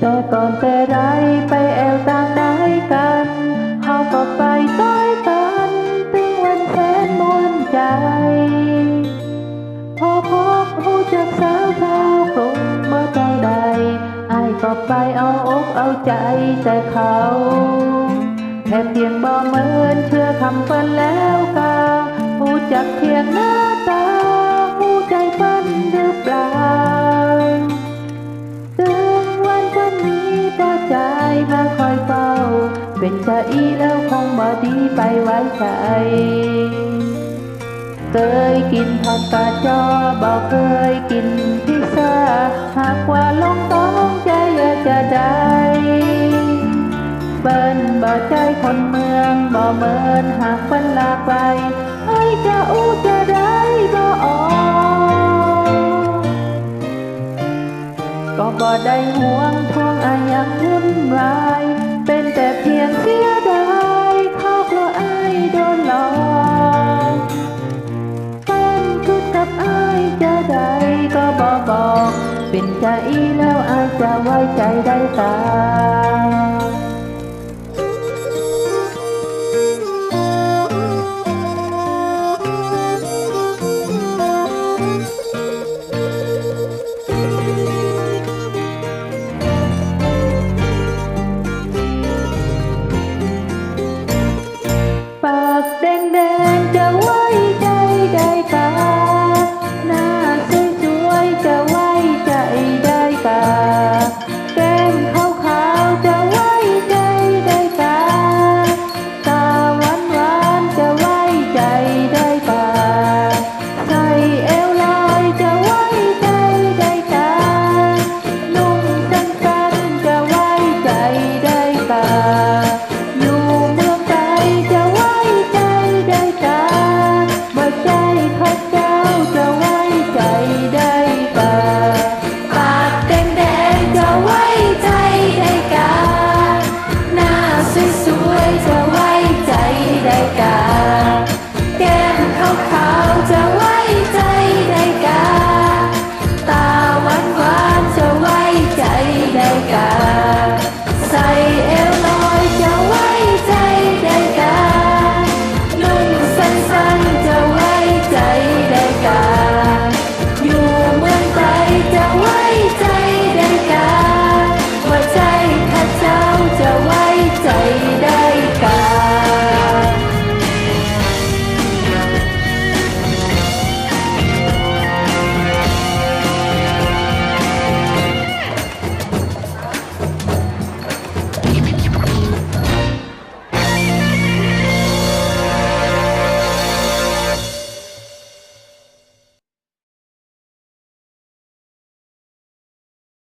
แต่ก่อนแต่ไรไปแอวต่างได้กันเขาก็ไปต้อยกันถึงวันแสนมวนใจ พอพบหูจากสาวชาวกรุงเมื่อเจ้าใดอายก็ไปเอาอกเอาใจแต่เขาแค่เพียงบ่เหมินเชื่อคำเปิ้นแล้วกาหูจักเพียงหน้า มาคอยเฝ้า เป็นใจอีแล้วคงบ่ดีไปไว้ใจเคยกินผักกาดจอบอกเคยกินพิซซ่าหากว่าลงต้องใจอยากจะได้เปิ้นบ่ใจคนเมืองบ่เมินหากเปิ้นลาไป บ่ได้ห่วงทวงอายังวุ่นวาย เป็นแต่เพียงเสียดายเขากลัวอายโดนหลอกแฟนคือกับอายจะได้ก็บ่บอก เป็นใจแล้วอายจะไว้ใจได้ตา